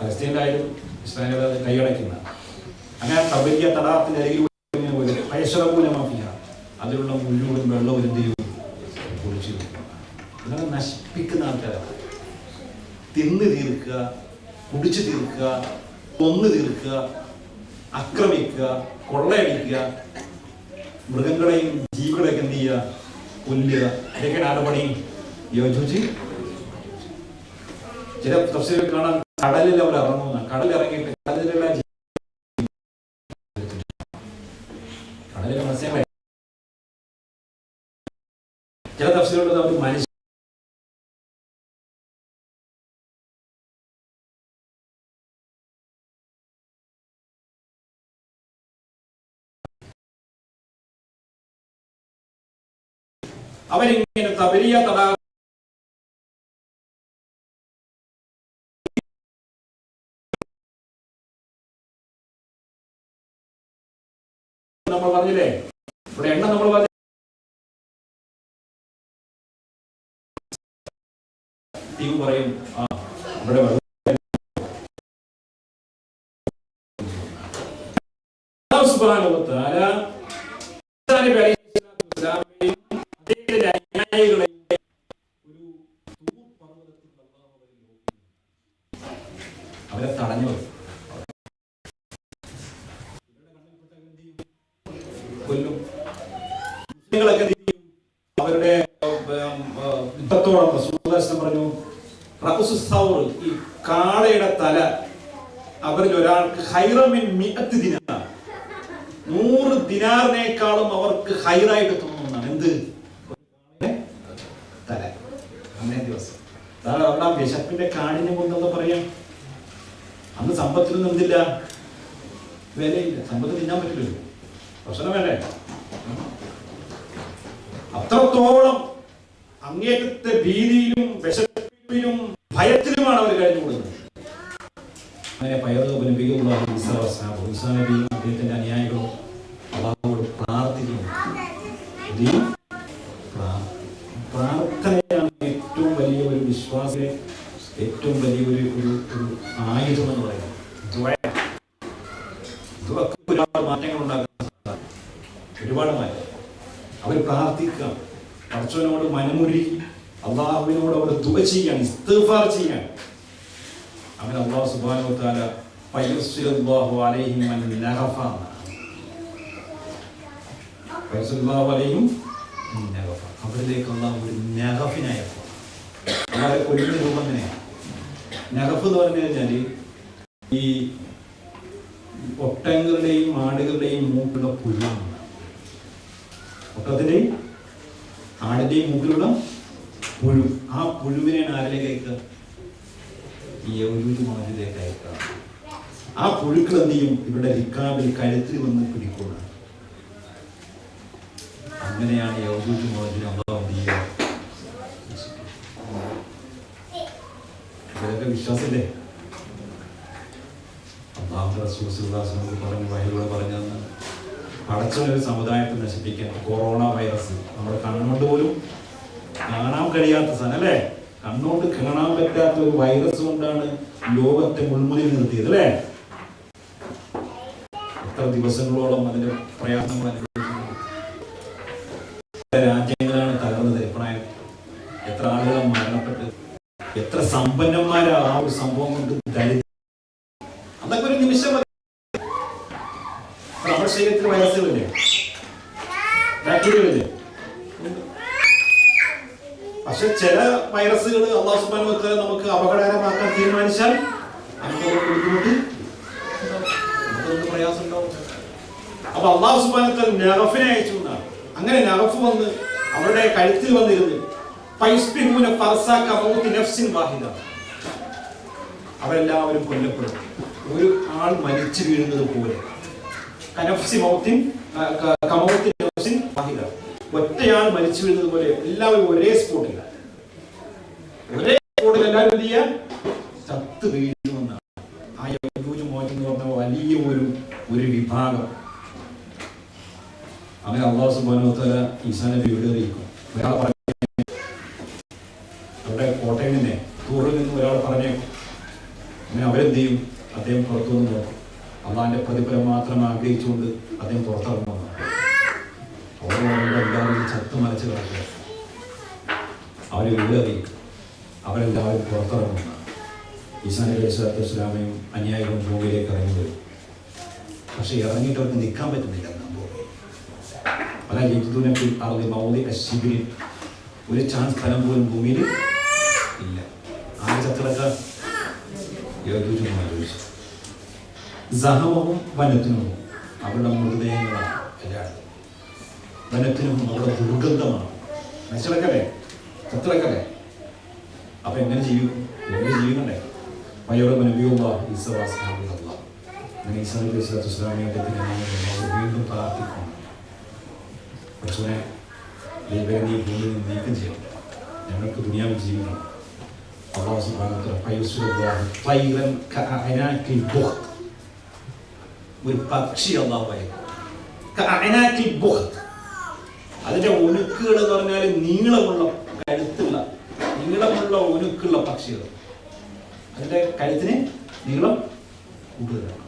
പലസ്തീനിലായാലും Israel അത് കൈയടക്കുന്ന അങ്ങനെ തബലിയ തടാകത്തിന്റെ അരികിൽ പയശ്വരമൂലമാഫിയ അതിലുള്ള മുള്ളുകളും വെള്ളവും എന്ത് ചെയ്യും? കുളിച്ചു അങ്ങനെ നശിപ്പിക്കുന്ന ആൾക്കാരാണ്. തിന്ന് തീർക്കുക കുടിച്ചു തീർക്കുക കൊന്നു തീർക്കുക ആക്രമിക്കുക കൊള്ളയടിക്കുക മൃഗങ്ങളെയും ജീവികളെയൊക്കെ എന്ത് ചെയ്യുക? കൊല്ലുക. ഇതൊക്കെ നടപടി യോജിച്ച് ചില തഫ്സീലുകൾ കാണാൻ കടലിൽ അവർ ഇറങ്ങുന്ന കടലിൽ ഇറങ്ങിയിട്ട് കടലിലുള്ള ചില തഫ്സീലുകൾ അവർ മനുഷ്യ അവരിങ്ങനെ തബരിയ തടാക തൂർ പറയും അല്ലാഹു അവരെ തടഞ്ഞു. കൊല്ലും മുസ്ലിങ്ങളൊക്കെ എന്ത് ചെയ്യും? അവരുടെ ഉം, ഉം, യുദ്ധത്തോളം റസൂലുള്ളാഹി പറഞ്ഞു റഖ്സു സൗർ ഈ കാളയുടെ തല അവരിൽ ഒരാൾക്ക് ഹൈറമിൻ മിഅത്ത് ദിനാർ. നൂറ് ദിനാറിനേക്കാളും അവർക്ക് ഹൈറായിട്ട് തോന്നുന്നതാണ്. എന്ത്? തല. അന്നേ ദിവസം. അതാണ് അവിടെ ആ വിശപ്പിന്റെ കാഠിന്യം കൊണ്ടെന്ന് പറയാം. അന്ന് സമ്പത്തിനൊന്നും എന്തില്ല? വിലയില്ല. സമ്പത്ത് തിന്നാൻ പറ്റില്ലല്ലോ. ഭക്ഷണം വേണ്ടേ? അത്രത്തോളം അങ്ങേറ്റത്തെ ഭീതിയിലും വിശപ്പിലും ഭയത്തിലുമാണ് അവർ കഴിഞ്ഞു കൊടുക്കുന്നത് അങ്ങനെ പയറുബിയും അദ്ദേഹത്തിന്റെ അനുയായികളും അള്ളാഹുവോട് പ്രാർത്ഥിക്കുന്നു. പ്രാർത്ഥനയാണ് ഏറ്റവും വലിയ ഒരു വിശ്വാസിലെ ഏറ്റവും വലിയ ഒരു ഒരു ഒരു ആയുധം എന്ന് പറയുന്നത് ഒരുപാട് മാറ്റങ്ങൾ ഉണ്ടാക്കാൻ ഒരുപാട് മാറ്റം. അവർ പ്രാർത്ഥിക്കുക. പഠിച്ചവനോട് മനമുരുകി അള്ളാഹുവിനോട് അവർ തുക ചെയ്യാൻ ഇസ്തിഗ്ഫാർ ചെയ്യാൻ. അങ്ങനെ അള്ളാഹു സുബാനോ താല ഫയസ്റല്ലാഹു അലൈഹിം അവരിലേക്ക് അള്ളാഹു ഒരു എന്ന് ഈ ഒട്ടങ്ങളുടെയും ആടുകളുടെയും മൂക്കുള്ള പുല്ലാണ്. ഒട്ടത്തിന്റെയും ആടിന്റെയും മൂക്കിലുള്ള പുഴു ആ പുഴുവിനെയാണ് ആരിലേക്ക് അയക്കുക ആ പുഴുക്കൾ എന്ത് ചെയ്യും? ഇവിടെ റിക്കാബിൽ കഴുത്തിൽ വന്ന് പിടിക്കുക അങ്ങനെയാണ് യൗജൂജ് മാജിന് അള്ളാഹ് എന്ത് റസൂസുല്ലാസിനോട് പറഞ്ഞു വയലുകൾ പറഞ്ഞതെന്ന്. പടച്ചൊരു സമുദായത്തെ നശിപ്പിക്കാൻ കൊറോണ വൈറസ്. നമ്മുടെ കണ്ണുകൊണ്ട് പോലും കാണാൻ കഴിയാത്ത സാധനം അല്ലേ? കണ്ണോട്ട് കാണാൻ പറ്റാത്ത ഒരു വൈറസ് കൊണ്ടാണ് ലോകത്തെ മുൾമുതിൽ നിർത്തിയത് അല്ലേ? എത്ര ദിവസങ്ങളോളം അതിന്റെ പ്രയാസങ്ങൾ രാജ്യങ്ങളാണ് തകർന്നത്? എപ്പോഴായാലും എത്ര ആളുകൾ മരണപ്പെട്ട് എത്ര സമ്പന്നന്മാരാ ആ ഒരു സംഭവം കൊണ്ട് ദരിദ്ര അതൊക്കെ ഒരു നിമിഷം. നമ്മുടെ ശരീരത്തിൽ വൈറസുകളില്ലേ. പക്ഷെ ചില വൈറസുകൾ അള്ളാഹു സുബാൻ വ തആല നമുക്ക് അപകടകരമാക്കാൻ തീരുമാനിച്ചാൽ നമുക്ക് ബുദ്ധിമുട്ട്. അപ്പൊ അള്ളാഹു നഗഫിനെ അയച്ചു കൊണ്ടാണ് അങ്ങനെ നഗഫ് വന്ന് അവരുടെ കഴുത്തിൽ വന്നിരുന്നു. നഫ്സിൻ വാഹിദ. അവരെല്ലാവരും കൊല്ലപ്പെടും. ഒരു ആൾ മരിച്ചു വീഴുന്നത് പോലെ. കനഫ്സി മൗത്തിൻ കമൗത്തിൻ നഫ്സിൻ വാഹിദ. ഒറ്റയാൾ മരിച്ചു വീഴുന്നത് പോലെ എല്ലാവരും ഒരേ സ്പോട്ടിൽ. ഒരേ സ്പോട്ടിൽ എല്ലാവരും എന്ത് ചെയ്യാൻ? ചത്ത് എന്ന് പറഞ്ഞ വലിയ ഒരു ഒരു വിഭാഗം. അങ്ങനെ അള്ളാഹു സുബ്ഹാനഹു വ തആല ഈസാ നബി വീട് അറിയിക്കും ഒരാൾ പറഞ്ഞു അവിടെ കോട്ടയം നിന്നെ തൂറിൽ നിന്ന് ഒരാൾ പറഞ്ഞേക്കും അങ്ങനെ അവരെന്ത് ചെയ്യും അദ്ദേഹം പുറത്തു വന്ന് നോക്കും അള്ളാന്റെ പ്രതിഫലം മാത്രം ആഗ്രഹിച്ചുകൊണ്ട് അദ്ദേഹം പുറത്തിറങ്ങുന്നു ഓരോ എല്ലാവരും ചത്തു മരച്ച് കിടക്കുക അവരെ വിവരറിയും അവരെല്ലാവരും പുറത്തിറങ്ങുന്ന ഈസാ നബി അലൈഹി സ്വലാത്തു വസ്സലാമയും അനുയായികളും ഭൂമിയിലേക്ക് ഇറങ്ങി വരും പക്ഷെ ഇറങ്ങിയിട്ട് അവർക്ക് നിൽക്കാൻ പറ്റുന്നില്ല അശിബിരിൽ ഒരു ചാൻസ് സ്ഥലം പോലും ഭൂമിയിൽ ഇല്ല. ആര് ചത്തിളക്കാൻ സഹമവും വനത്തിനും അവരുടെ മൃതദേഹങ്ങളാണ് എല്ലായിടത്തും വനത്തിനും അവരുടെ ദുർഗന്ധമാണ്. മനസ്സിലാക്കല്ലേ ചത്തിളക്കല്ലേ അപ്പൊ എങ്ങനെ ജീവിക്കും? എങ്ങനെ ജീവിക്കണ്ടേ? പയ്യോടെ നബിയുള്ള ഈസവാസ്ലാമിയുള്ള ഈസാ നബി സ്വലാത്തു വസ്സലാമിയെ അദ്ദേഹത്തിന്റെ നാമത്തിൽ നമ്മൾ വീണ്ടും പ്രാർത്ഥിക്കും പക്ഷേ ദൈവം നീ ഭൂമിയിൽ നിന്ന് നീക്കം ചെയ്യണം ഞങ്ങൾക്ക് ദുനിയാവ് ജീവിക്കണം അള്ളാഹു സുബ്ഹാനഹു പക്ഷി അള്ളാഹു അയക്കും കഅനാക്കിൽ ബുഖ്ത് അതിന്റെ ഒഴുക്കുകൾ എന്ന് പറഞ്ഞാൽ നീളമുള്ള കഴുത്തുള്ള നീളമുള്ള ഒഴുക്കുള്ള പക്ഷികൾ അതിന്റെ കഴുത്തിന് നീളം കൂടുതലാണ്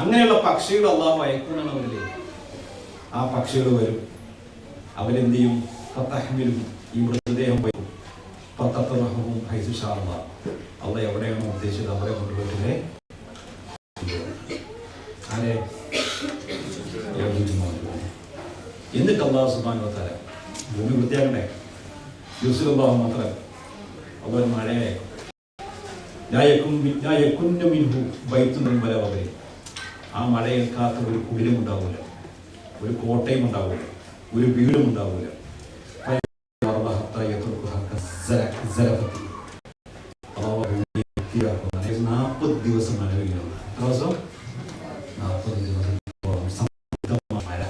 അങ്ങനെയുള്ള പക്ഷികൾ അള്ളാഹു അയക്കുന്നതാണ് ആ പക്ഷികൾ വരും. അവരെന്ത് ചെയ്യും പത്തഹമിലും ഈ മൃതദേഹം വരും. ഫത്തത്തറഹവും ഹൈസുഷാർമ അള്ള എവിടെയാണ് ഉദ്ദേശിച്ചത് അവിടെ കൊണ്ടുപോയിട്ടില്ലേ ആരെ? എന്നിട്ട് അള്ളാഹു സുബാൻ വത്താല ഭൂമി വൃത്തിയാക്കണ്ടേ? അള്ളാഹു മാത്രം അവർ മഴയെ മിൻഹു ബൈത്തുന്നും വരവരെ ആ മഴയേൽക്കാത്ത ഒരു കുടിലും ഉണ്ടാവില്ല ഒരു കോട്ടയും ഉണ്ടാവില്ല ഒരു വീടും ഉണ്ടാവില്ല നാൽപ്പത് ദിവസം മഴ പെയ്യണം എത്ര ദിവസം നാൽപ്പത് ദിവസം സമൃദ്ധമായ മഴ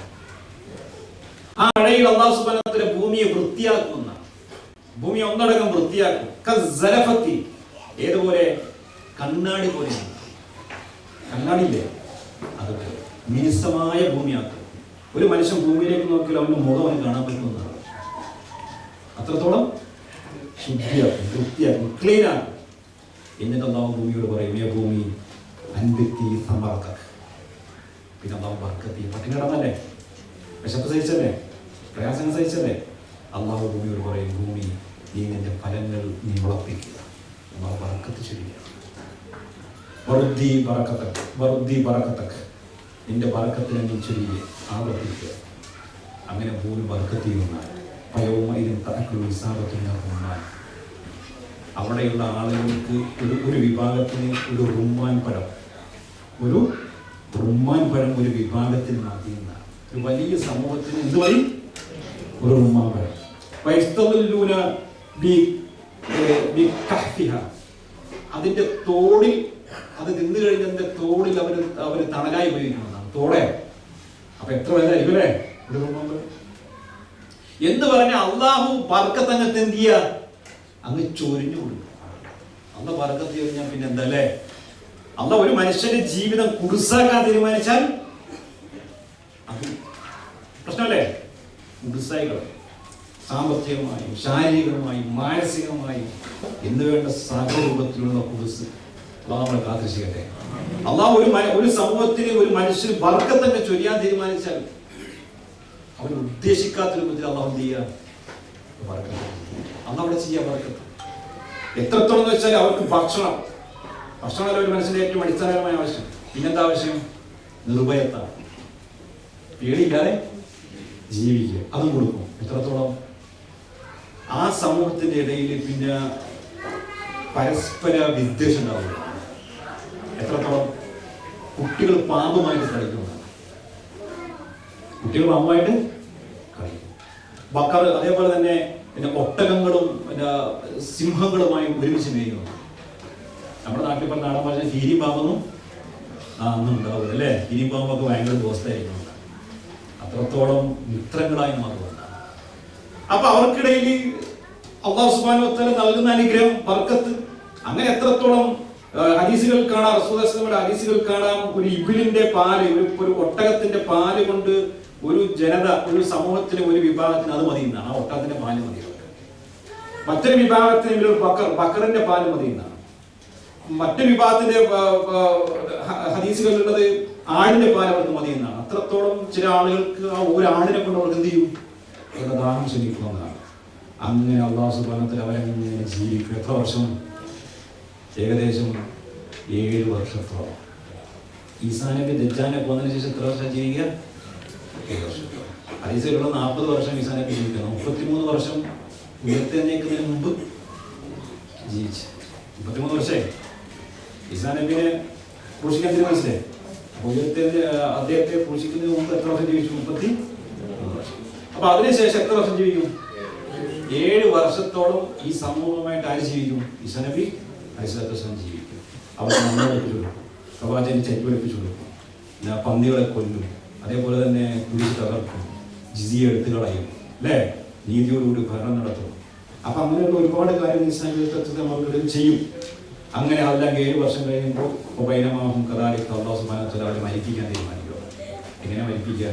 ആ മഴയിൽ അള്ളാഹു സുബാനത്തിലെ ഭൂമിയെ വൃത്തിയാക്കുന്ന ഭൂമി ഒന്നടങ്കം വൃത്തിയാക്കും കസ്സലഫത്തി. ഏതുപോലെ കണ്ണാടി പോലെയാണ് കണ്ണാടിയില്ലേ അതുപോലെ മിനുസമായ ഭൂമിയാക്കും ഒരു മനുഷ്യൻ ഭൂമിയിലേക്ക് നോക്കിയാൽ അവന്റെ മുഖം അവന് കാണാൻ പറ്റുന്നതാണ് അത്രത്തോളം ശുദ്ധിയാക്കും വൃത്തിയാക്കും ക്ലീൻ ആക്കും എന്നിട്ട് അള്ളാഹു ഭൂമിയോട് പറയും ഏ ഭൂമി അൻപത്തി സമ്പർക്ക. പിന്നെ അള്ളാഹു ബർക്കത്തി പട്ടിണി കിടന്നല്ലേ? വിശപ്പ് സഹിച്ചല്ലേ? പ്രയാസങ്ങൾ സഹിച്ചല്ലേ? അള്ളാഹു ഭൂമിയോട് പറയും ഭൂമി നീ നിന്റെ ഫലങ്ങൾ നീ മുളപ്പിക്കുക അള്ളാഹു ബർക്കത്ത് ശരിയാണ് വറുദ്ദി ബറക്കത്തക്ക് വറുദ്ദി ബറക്കത്തക്ക് നിന്റെ ബറക്കത്തിനെ നീ ചൊല്ലിയെ ആവർത്തിക്കുക. അങ്ങനെ ഭൂമി ബർക്കത്ത് ചെയ്യുന്ന പയോമയിലും തനക്കുള്ള വിസാപത്തിന് റുമ്മാൻ അവിടെയുള്ള ആളുകൾക്ക് ഒരു ഒരു വിഭാഗത്തിന് ഒരു റുമ്മാൻ പഴം ഒരു റുമ്മാൻ ഒരു വിഭാഗത്തിന് മതിയുന്ന ഒരു വലിയ സമൂഹത്തിന് എന്ത് വഴി ഒരു റുമ്മാൻ പഴം വൈസ്തവല്ലൂന തോടിൽ അത് തിന്നു കഴിഞ്ഞതിന്റെ തോടിൽ അവർ അവർ തണലായി ഉപയോഗിക്കുന്നതാണ് തോടെ? അപ്പൊ എത്ര വേദന ഇവരേ? ഒരു റുമ്മാൻ എന്ന് പറഞ്ഞ അള്ളാഹു ബർക്കത്ത് അങ്ങ് എന്ത് ചെയ്യുക അങ്ങ് ചൊരിഞ്ഞു കൊടുക്കും. അന്ന് ബർക്കത്ത് ചൊരിഞ്ഞാൽ പിന്നെ എന്തല്ലേ? അള്ള ഒരു മനുഷ്യന്റെ ജീവിതം കുടുസാക്കാൻ തീരുമാനിച്ചാൽ പ്രശ്നമല്ലേ? കുടുസായികൾ സാമ്പത്തികമായും ശാരീരികമായും മാനസികമായും എന്ന് വേണ്ട സകല രൂപത്തിലുള്ള കുടുസ് അള്ളാഹ് നമ്മളെ കാത്തിരിക്കട്ടെ. അള്ളാഹ് ഒരു ഒരു സമൂഹത്തിന് ഒരു മനുഷ്യന് തന്നെ ചൊരിയാൻ തീരുമാനിച്ചാൽ അവൻ ഉദ്ദേശിക്കാത്ത രൂപത്തിൽ അള്ളാഹ് എന്ത് ചെയ്യുക ബർക്കത്ത് അന്ന് അവിടെ എത്രത്തോളം എന്ന് വെച്ചാൽ അവർക്ക് ഭക്ഷണം ഭക്ഷണമല്ല ഒരു മനുഷ്യന്റെ ഏറ്റവും അടിസ്ഥാനപരമായ ആവശ്യം. പിന്നെന്താ ആവശ്യം? നിർഭയത്ത പേടിയില്ലാതെ ജീവിക്കുക. അതും കൊടുക്കും. എത്രത്തോളം? ആ സമൂഹത്തിന്റെ ഇടയിൽ പിന്നെ പരസ്പര വിദ്വേഷം ഉണ്ടാവില്ല എത്രത്തോളം? കുട്ടികൾ പാപമായിട്ട് കളിക്കുന്നതാണ് കുട്ടികൾ പാമ്പുമായിട്ട് കളിക്കും. ബക്കർ അതേപോലെ തന്നെ പിന്നെ ഒട്ടകങ്ങളും പിന്നെ സിംഹങ്ങളുമായും ഒരുമിച്ച് മേയുന്നു. നമ്മുടെ നാട്ടിൽ ഇപ്പം നാടൻ ഭാഷ ഹീരി പാമ്പൊന്നും ആ ഒന്നും ഉണ്ടാവില്ല അല്ലേ? ഹീരി പാമ്പൊക്കെ ഭയങ്കര ദോസ്തായിരിക്കും അത്രത്തോളം മിത്രങ്ങളായി മാറുന്നതാണ് അപ്പൊ അവർക്കിടയിൽ അള്ളാഹു സുബാനു വത്താല നൽകുന്ന അനുഗ്രഹം ബർക്കത്ത് അങ്ങനെ എത്രത്തോളം ഹദീസുകൾ കാണാം റസൂദാസ്ലമിയുടെ ഹദീസുകൾ കാണാം. ഒരു ഇബിലിന്റെ പാൽ ഒരു ഒരു ഒട്ടകത്തിന്റെ പാൽ കൊണ്ട് ഒരു ജനത ഒരു സമൂഹത്തിന് ഒരു വിഭാഗത്തിന് അത് മതി എന്നാണ്. ആ ഒട്ടകത്തിന്റെ പാൽ മതി. മറ്റൊരു വിഭാഗത്തിന് ഒരു ബക്കർ ബക്കറിന്റെ പാൽ മതി എന്നാണ്. മറ്റൊരു വിഭാഗത്തിന്റെ ഹദീസുകളിലുള്ളത് ആടിന്റെ പാൽ അവർക്ക് മതി എന്നാണ്. അത്രത്തോളം ചില ആളുകൾക്ക് ആ ഒരു ആടിനെ കൊണ്ട് അവർക്ക് എന്ത് ചെയ്യും? അവരുടെ ദാഹം ശരിക്കുന്നതാണ് അങ്ങനെ അള്ളാഹു സുബാനത്തിൽ അവരങ്ങനെ ജീവിക്കും. എത്ര വർഷം? ഏകദേശം ഏഴ് വർഷത്തോളം. ഈസാനൊക്കെ ദജ്ജാനെ പോകുന്നതിന് ശേഷം എത്ര വർഷം ജീവിക്കുക? ഏഴ് വർഷത്തോളം. ഹദീസിലുള്ള നാൽപ്പത് വർഷം ഈസാനബി ജീവിക്കണം മുപ്പത്തിമൂന്ന് വർഷം ഉയർത്തെഴുന്നേൽക്കുന്നതിന് മുമ്പ് ജീവിച്ചു. മുപ്പത്തിമൂന്ന് വർഷമായി? ഈസാ നബിനെ ക്രൂശിക്കാൻ അപ്പൊ ഉയർത്തേന് അദ്ദേഹത്തെ ക്രൂശിക്കുന്നതിന് മുമ്പ് എത്ര വർഷം ജീവിച്ചു? മുപ്പത്തി അപ്പൊ അതിനുശേഷം എത്ര വർഷം ജീവിക്കും? ഏഴ് വർഷത്തോളം ഈ സമൂഹമായിട്ട് ആര് ജീവിക്കും? ഇസനബി നബി ജീവിക്കും. അവർ മണ്ണ് പഠിപ്പിച്ചു കൊടുക്കും ചെരുപ്പ് പഠിപ്പിച്ചു കൊടുക്കും പിന്നെ പന്നികളെ കൊല്ലും. അതേപോലെ തന്നെ കുരിശ് തകർക്കും. ജിസിയെ എടുത്തു കളയും. അല്ലേ? നീതിയോടുകൂടി ഭരണം നടത്തും. അപ്പൊ അങ്ങനെയുള്ള ഒരുപാട് കാര്യങ്ങൾ ഇസ്ലാമിക തത്വത്തെ നമ്മൾ ചെയ്യും. അങ്ങനെ അതെല്ലാം ഏഴ് വർഷം കഴിയുമ്പോൾ ഉപൈനമാഹും കഥാലിക്ക് അള്ളാഹു സുബാന അവരെ മരിപ്പിക്കാൻ തീരുമാനിക്കുക. എങ്ങനെ മരിപ്പിക്കുക?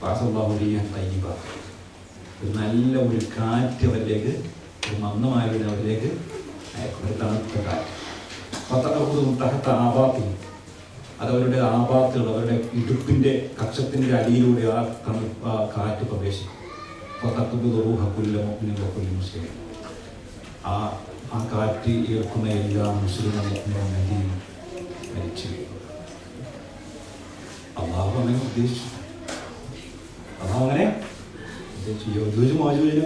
പാസല്ലാഹുലിയാൻ തൈബ ഒരു നല്ല ഒരു കാറ്റ് അവരിലേക്ക് ഒരു മന്ദമായവരുടെ അവരിലേക്ക് ഒരു തണുത്ത കാറ്റ്. പത്തഹുദും തഹത്ത ആപാത്തി അതവരുടെ ആപാത്തുകൾ അവരുടെ ഇടുപ്പിന്റെ കക്ഷത്തിന്റെ അടിയിലൂടെ ആ ആ കാറ്റ് പ്രവേശിക്കും. വകുല്ല മുസ്ലിം ആ ആ കാറ്റ് ഏൽക്കുന്ന എല്ലാ മുസ്ലിം മരിച്ചു. അള്ളാഹു ഉദ്ദേശിച്ചു. അങ്ങനെ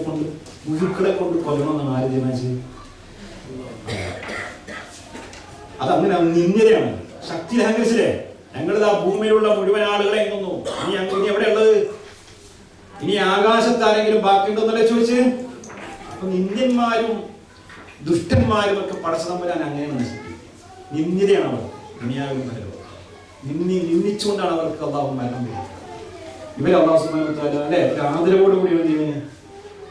കൊണ്ട് മുഴുക്കളെ കൊണ്ട് കൊല്ലണമെന്നാണ് ആര് തീരുമാനിച്ചത്? അതങ്ങനെ നിന്ദതയാണ് ശക്തി അഹങ്കരിച്ചില്ലേ ഞങ്ങളിത് ആ ഭൂമിയിലുള്ള മുഴുവൻ ആളുകളെ എങ്ങുന്നു? ഇനി ഇനി എവിടെയുള്ളത് ഇനി ആകാശത്ത് ആരെങ്കിലും ബാക്കിയുണ്ടോന്നല്ലേ ചോദിച്ച് അപ്പൊ നിന്ദ്യന്മാരും ദുഷ്ടന്മാരും ഒക്കെ പടച്ചതമ്പരാൻ അങ്ങനെ നശിപ്പിക്കും നിന്ദിതയാണ് അവർ ദുനിയാവിലും ഫലവും. നിന്ദി നിന്ദിച്ചുകൊണ്ടാണ് അവർക്ക് അള്ളാഹു മരണം വരുന്നത്. ഇവർ അള്ളാഹു സുബ്ഹാനഹു വ അല്ലെ? ആദരവോടുകൂടി ചെയ്യുന്നത്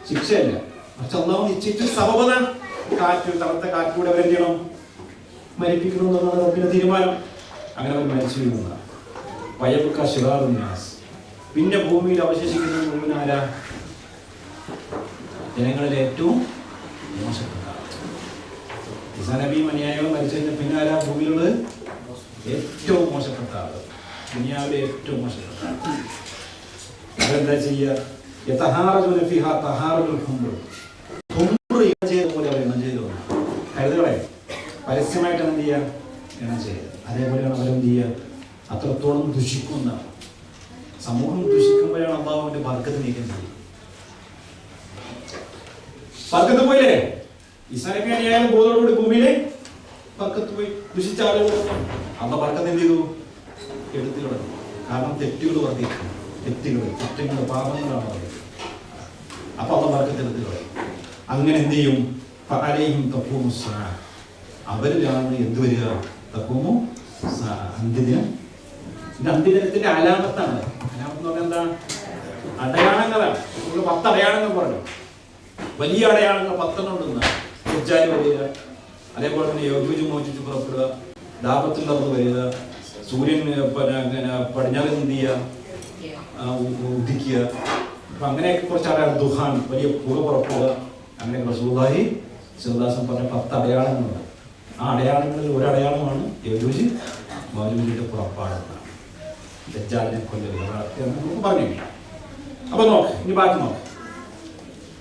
ശിക്ഷയല്ല. പക്ഷെ അള്ളാഹു നിശ്ചയിച്ച സബബത കാറ്റ് തണുത്ത കാറ്റിലൂടെ അവരെന്ത് ചെയ്യണം? മരിപ്പിക്കണമെന്നാണ് റബ്ബിന്റെ തീരുമാനം. അങ്ങനെ അവർ മരിച്ചു വീഴുന്നതാണ് വയബുക്ക ശിവാറുന്യാസ് പിന്നെ ഭൂമിയിൽ അവശേഷിക്കുന്ന മുഴുവൻ ആരാ? ജനങ്ങളിൽ ഏറ്റവും മോശപ്പെട്ട ആൾ. ഈസാ നബിയും അനുയായികളും മരിച്ചു കഴിഞ്ഞാൽ പിന്നെ ആരാ ഭൂമിയിലുള്ളത്? ഏറ്റവും മോശപ്പെട്ട ആൾ. ദുനിയാവിലെ ഏറ്റവും മോശപ്പെട്ട ആൾ. അതെന്താ ചെയ്യുക. കരുതുകളെ പരസ്യമായിട്ട് എന്ത് ചെയ്യുക എണ്ണം ചെയ്യുക അതേപോലെയാണ് അവരെന്ത് ചെയ്യുക അത്രത്തോളം ദുഷിക്കുന്ന സമൂഹം ദുഷിക്കുമ്പോഴാണ് അള്ളാഹുവിന്റെ വർഗത്ത് നീക്കം ചെയ്യുക വർഗത്ത് പോയില്ലേ? അനുയായാലും ബോധോടുകൂടി ഭൂമിയിലെ പക്കത്ത് പോയി ദുഷിച്ച ആളുകൾ. വർഗത്ത് എന്ത് ചെയ്തു? കാരണം തെറ്റുകൾ വർദ്ധിക്കും തെറ്റുകൾ കുറ്റങ്ങൾ പാപങ്ങളാണ് പറയുന്നത് അപ്പൊ അള്ള വർഗത്ത് എടുത്തു അങ്ങനെ എന്ത് ചെയ്യും? തഖൂമു സ്സാ. അവരിലാണ് എന്ത് വരിക. അന്ത്യദിനം. ഇത് അന്ത്യദിനത്തിന്റെ എന്ന് പറഞ്ഞാൽ എന്താ? അടയാളങ്ങളാണ്. പത്ത് അടയാളങ്ങൾ പറഞ്ഞു. വലിയ അടയാളങ്ങൾ പത്തെണ്ണം ഉണ്ടെന്ന് ഉജ്ജാൽ വരിക അതേപോലെ തന്നെ യോഗിജു മോചിച്ച് പുറപ്പെടുക ദാപത്തുള്ളത് വരിക സൂര്യൻ പടിഞ്ഞാറ് നീന്തിയ ഉദിക്കുക. അപ്പൊ അങ്ങനെയൊക്കെ കുറച്ച് അടയാളം ദുഹാൻ വലിയ പുക പുറപ്പെടുക. അങ്ങനെ റസൂലായി ശിവദാസൻ പറഞ്ഞ പത്ത് അടയാളങ്ങളുണ്ട്. ആ അടയാളങ്ങളിൽ ഒരു അടയാളമാണ് ദജ്ജാലിനെ കൊല്ലുക. എന്ന് നമുക്ക് പറഞ്ഞു അപ്പൊ നോക്ക് ഇനി ബാക്കി നോക്ക്.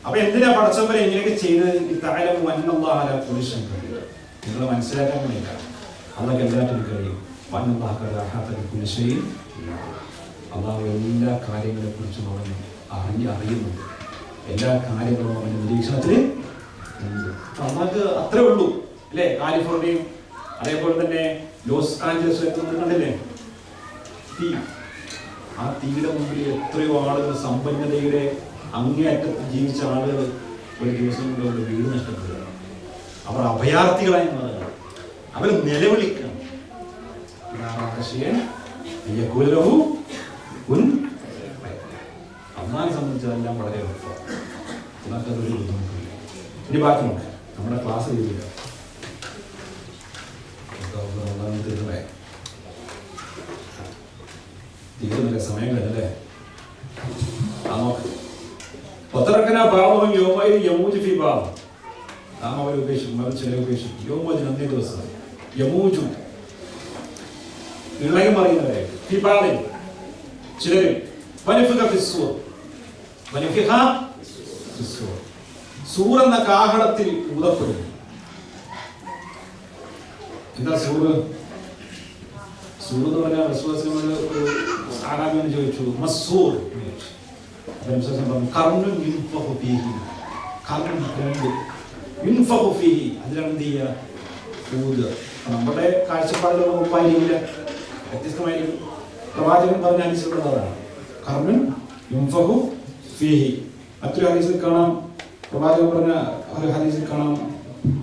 അപ്പൊ എന്തിനാ പടച്ചവരെ ഇങ്ങനെയൊക്കെ ചെയ്തത്? നിങ്ങൾ മനസ്സിലാക്കാൻ വേണ്ടിയില്ല അതൊക്കെ എല്ലാത്തിനും കഴിയും അള്ളാഹു എല്ലാ കാര്യങ്ങളെ കുറിച്ചും അവൻ അറിഞ്ഞ് അറിയുന്നുണ്ട് എല്ലാ കാര്യങ്ങളും അവന്റെ നിരീക്ഷണത്തിൽ ഉണ്ട്. അള്ളാഹ് അത്രേ ഉള്ളൂ. അല്ലേ? കാലിഫോർണിയയും അതേപോലെ തന്നെ ലോസ് ആഞ്ചലസും കണ്ടില്ലേ? തീ. ആ തീയുടെ മുമ്പിൽ എത്രയോ ആളുകൾ സമ്പന്നതയുടെ അങ്ങേയറ്റത്ത് ജീവിച്ച ആളുകൾ ഒരു ദിവസം കൊണ്ട് വീട് നഷ്ടപ്പെടുക. അവർ അഭയാർത്ഥികളായി മാറുകയാണ് അവർ നിലവിളിക്കണം. അമ്മാനെ സംബന്ധിച്ചതെല്ലാം വളരെ എളുപ്പമാണ് ഇനി ബാക്കി നമ്മുടെ ക്ലാസ് രീതിയില്ല യോമോജ് അന്നേ ദിവസം. യമൂജു ഇളകി മറിയുന്നവരെ ഫിബാളിൽ ചിലരിൽ വനിഫിക ഫിസ്വർ വനിഫിഹ ഫിസ്വർ സൂർ എന്ന കാഹളത്തിൽ ഊതപ്പെടും എന്താ സൂറ് സൂർ എന്ന് പറഞ്ഞാൽ ഒരു ആരാധന ചോദിച്ചു മസൂർ ഫീഹി. കർണൻ രണ്ട് യുൻഫഹു ഫീഹി അതിലാണ് എന്ത് ചെയ്യുക ഊതുക നമ്മുടെ കാഴ്ചപ്പാടിലുള്ള മുമ്പായിരിക്കില്ല വ്യത്യസ്തമായിരിക്കും. പ്രവാചകൻ പറഞ്ഞ അനുസരിച്ചുള്ളതാണ് കർമ്മൻ യുംഫഹു ഫീഹി മറ്റൊരു കാണാം. പ്രവാചകൻ പറഞ്ഞ ഒരു കാണാം.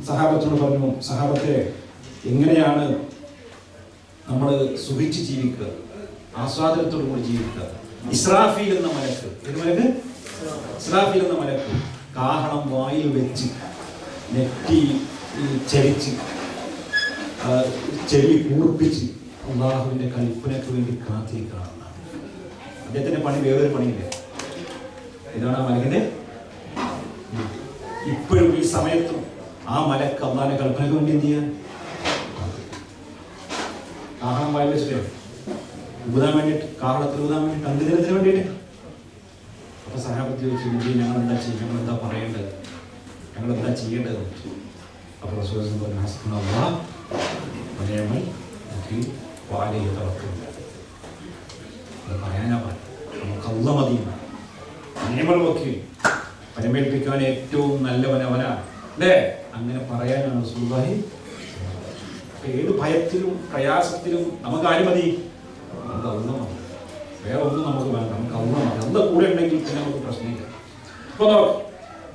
സഹാബത്തോട് പറഞ്ഞു സഹാബത്തെ എങ്ങനെയാണ് നമ്മൾ സുഖിച്ച് ജീവിക്കുക? ആസ്വാദനത്തോടു കൂടി ജീവിക്കുക? ഇസ്രാഫീൽ എന്ന മലക്ക്. ഏത് മലക്ക്? എന്ന മലക്ക് കാഹളം വായിൽ വെച്ച് നെറ്റി ചരിച്ച് ചെവി കൂർപ്പിച്ച് അള്ളാഹുവിന്റെ കൽപ്പനയ്ക്ക് വേണ്ടി കാത്തിരിക്കണം അദ്ദേഹത്തിന്റെ പണി വേറൊരു പണിയില്ല? ഇതാണ് ആ മലകിന്റെ ഇപ്പോഴും ഈ സമയത്തും ആ മലക്ക് അള്ളാഹിന്റെ കൽപ്പനയ്ക്ക് വേണ്ടി എന്ത് ചെയ്യാൻ? കാഹളം വായിച്ചിട്ടേ ഊതാൻ വേണ്ടിയിട്ട് കാഹളത്തിൽ ഊതാൻ വേണ്ടിയിട്ട് അന്ത്യദിനത്തിന് വേണ്ടിയിട്ട്. അപ്പൊ സഹാബത്ത് വെച്ച് ഞങ്ങൾ എന്താ ചെയ്യും? ഞങ്ങൾ എന്താ പറയേണ്ടത്? ഞങ്ങൾ എന്താ ചെയ്യേണ്ടത്. അപ്പോൾ ഹസ്ബുനല്ലാഹ് വനിഅമൽ വക്കീൽ വഅലൈഹി തവക്കൽ അത് പറയാനാ നിയമൽ നോക്കി. പരമേൽപ്പിക്കാൻ ഏറ്റവും നല്ലവൻ അല്ലേ? അങ്ങനെ പറയാനാണ് അപ്പൊ ഏത് ഭയത്തിലും പ്രയാസത്തിലും നമുക്ക് ആര് മതി? നമുക്ക് അല്ല മതി. വേറെ ഒന്നും നമുക്ക് വേണം നമുക്ക് അല്ല മതി കൂടെ ഉണ്ടെങ്കിൽ പിന്നെ നമുക്ക് പ്രശ്നമില്ല. അപ്പൊ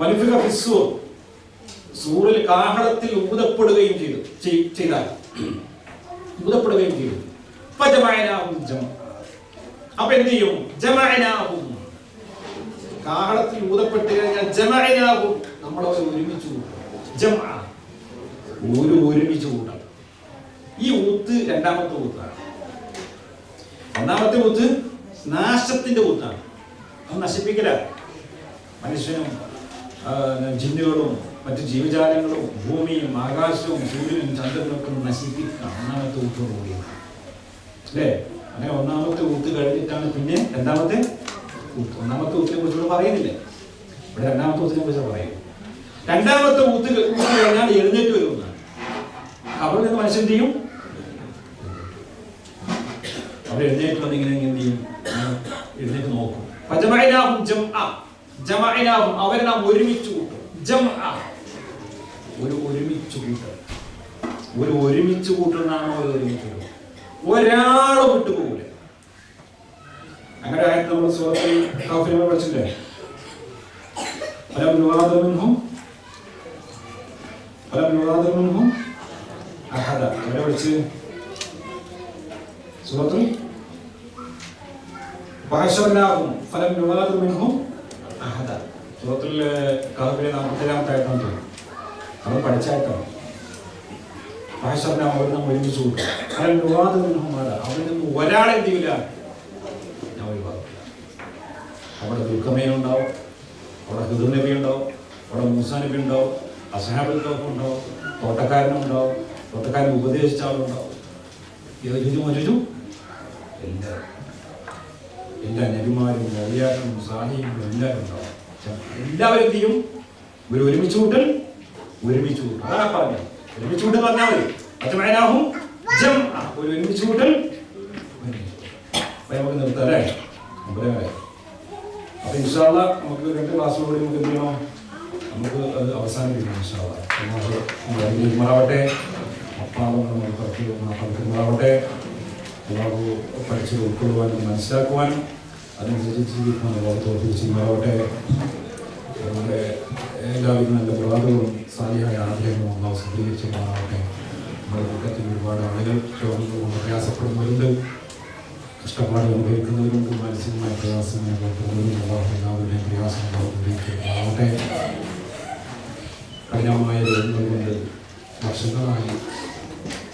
മനുഫിക ഫിസ്സു സൂറിൽ കാഹളത്തിൽ ഊതപ്പെടുകയും ചെയ്തു. ചെയ്- ചെയ്താൽ. ഊതപ്പെടുകയും ചെയ്തു. ജമ. അപ്പൊ എന്ത് ചെയ്യും? കാഹളത്തിൽ ഊതപ്പെട്ട് കഴിഞ്ഞാൽ ജമഅനാഹും നമ്മളവർ ഒരുമിച്ച്. ഒരു ഒരുമിച്ച് കൂട്ടണം. ഈ ഊത്ത് രണ്ടാമത്തെ ഊത്താണ്. ഒന്നാമത്തെ ഊത്ത് നാശത്തിന്റെ ഊത്താണ്. അത് നശിപ്പിക്കല മനുഷ്യനും ജിന്നുകളും മറ്റു ജീവജാലങ്ങളും ഭൂമിയും ആകാശവും സൂര്യനും ചന്ദ്രനൊക്കെ നശിപ്പിക്കുക ഒന്നാമത്തെ ഊത്തോട് കൂടി അല്ലേ? അങ്ങനെ ഒന്നാമത്തെ ഊത്ത് കഴിഞ്ഞിട്ടാണ് പിന്നെ രണ്ടാമത്തെ ഊത്ത്. ഒന്നാമത്തെ ഊത്തിനെ കുറിച്ചുകൂടെ പറയുന്നില്ല? ഇവിടെ രണ്ടാമത്തെ ഊത്തിനെ കുറിച്ച് പറയും രണ്ടാമത്തെ ഊത്ത് ഊത്ത് കഴിഞ്ഞാൽ എഴുന്നേറ്റ് വരുമെന്നാണ് അവിടെ നിന്ന് മനുഷ്യൻ ചെയ്യും? അവിടെ എഴുന്നേറ്റ് വന്നിങ്ങനെ എന്ത് ചെയ്യും? എഴുന്നേറ്റ് നോക്കും. അവരെ നാം ഒരുമിച്ച് കൂട്ടും. ഒരു ഒരുമിച്ച് കൂട്ടൽ ഒരു ഒരുമിച്ച് കൂട്ടുന്നതാണോ ഒരു ഒരുമിച്ച് കൂട്ടും ഒരാൾ വിട്ടുപോകൂല അങ്ങനെ നമ്മൾ പഠിച്ചില്ലേ ഫലം ഫലം ഫലം ആയിട്ടാണ് തോന്നുന്നു നമ്മൾ പഠിച്ചായിട്ടാണ് ഭാഷവനാകും അവർ നമ്മൾ ഒരുമിച്ച് കൂട്ടും വിവാദമിൻഹും അഹദ അവരിൽ നിന്ന് ഒരാളെ എന്ത് ചെയ്യില്ല? ഞാൻ ഒഴിവാക്കില്ല അവിടെ ദുഃഖമേ ഉണ്ടാവും. അവിടെ ഹൃദയനബി നബി ഉണ്ടാവും. അവിടെ മൂസാനബി ഉണ്ടാവും. അസഹാബുൽ ഉണ്ടാവും. തോട്ടക്കാരനുണ്ടാവും തോട്ടക്കാരൻ ഉപദേശിച്ച ആളുണ്ടാവും. യോജുജു എല്ലാവരും എല്ലാ. നബിമാരും മൗലിയാക്കളും സാഹിയും എല്ലാവരും ഉണ്ടാവും. എല്ലാവരും എന്ത് ചെയ്യും? ഒരു ഒരുമിച്ച് കൂട്ടൽ ഒരുമിച്ച് കൂട്ടൽ അതാണ് പറഞ്ഞത് ഒരുമിച്ച് കൂട്ടൽ പറഞ്ഞാൽ മതി. അച്ഛനാഹും ജം ഒരു ഒരുമിച്ച് കൂട്ടൽ നമുക്ക് നിർത്താം അല്ലേ? വരെ അപ്പൊ ഇൻഷാല്ല നമുക്ക് രണ്ട് ക്ലാസ്സുകൂടി നമുക്ക് എന്ത് ചെയ്യണം? നമുക്ക് അത് അവസാനിപ്പിക്കണം ഇൻഷാല്ല നമുക്ക് നിർമ്മലാവട്ടെ അപ്പാളം നമ്മൾ പഠിക്കുമാറാവട്ടെ അള്ളാഹു പഠിച്ച് ഉൾക്കൊള്ളുവാനും മനസ്സിലാക്കുവാനും അതനുസരിച്ച് ജീവിക്കാൻ അള്ളാഹു തോൽപ്പിച്ച് ചെയ്യുമാറാവട്ടെ നമ്മുടെ എല്ലാവരും നല്ല പ്രഭാതവും സാധ്യമായ ആഗ്രഹങ്ങളും അള്ളാഹു സജ്ജീകരിച്ച് മാറാവട്ടെ നമ്മുടെ കൂട്ടത്തിൽ ഒരുപാട് ആളുകൾ രോഗങ്ങളും പ്രയാസപ്പെടുന്നവരുണ്ട് കഷ്ടപ്പാട് അനുഭവിക്കുന്നവരുണ്ട് മാനസികമായ പ്രയാസങ്ങൾ അള്ളാഹു എല്ലാവരുടെയും പ്രയാസം ഉണ്ടാവുന്നതാവട്ടെ കഠിനമായ രോഗങ്ങൾ കൊണ്ട് വർഷങ്ങളായി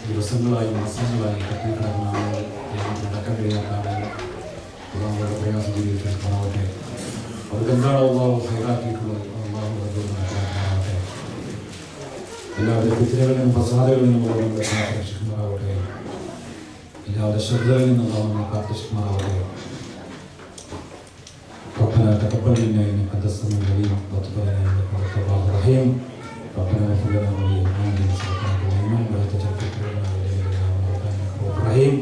ദിവസങ്ങളായി മാസങ്ങളായി കട്ടിക്കിടക്കുന്ന ആളുകൾ എനിക്ക് നടക്കാൻ കഴിയാത്ത ആളുകൾ പ്രയാസം ജീവിക്കാൻ അവർക്ക് എന്താണോ അള്ളാഹു ഹൈറാക്കിയിട്ടുള്ളത് അള്ളാഹു അത് മനസ്സിലാക്കാനാവട്ടെ എല്ലാവിധ വിദ്യകളിൽ നിന്നും പ്രസാദകളിൽ നിന്നും നമ്മളെ കാത്തുരക്ഷിക്കുമാറാവട്ടെ എല്ലാവിധ ശ്രദ്ധകളിൽ നിന്നും നമ്മളെ കാത്തുരക്ഷിക്കുമാറാവട്ടെ ربنا تقبل منا انك انت السميع العليم وتب علينا انك انت التواب الرحيم ربنا اغفر لنا ولإخواننا سبقنا بالإيمان ولا تجعل في قلوبنا غلا للذين آمنوا ربنا إنك رؤوف رحيم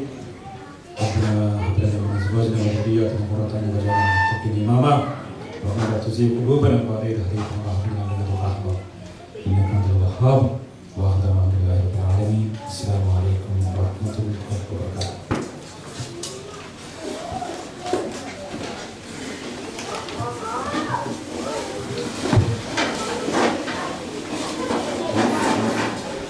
ربنا هب لنا من ازواجنا وذرياتنا قرة اعين واجعلنا للمتقين اماما Allahumma la tuzigh qulubana ba'da idh hadaytana wa hab lana min ladunka rahmah innaka antal wahhab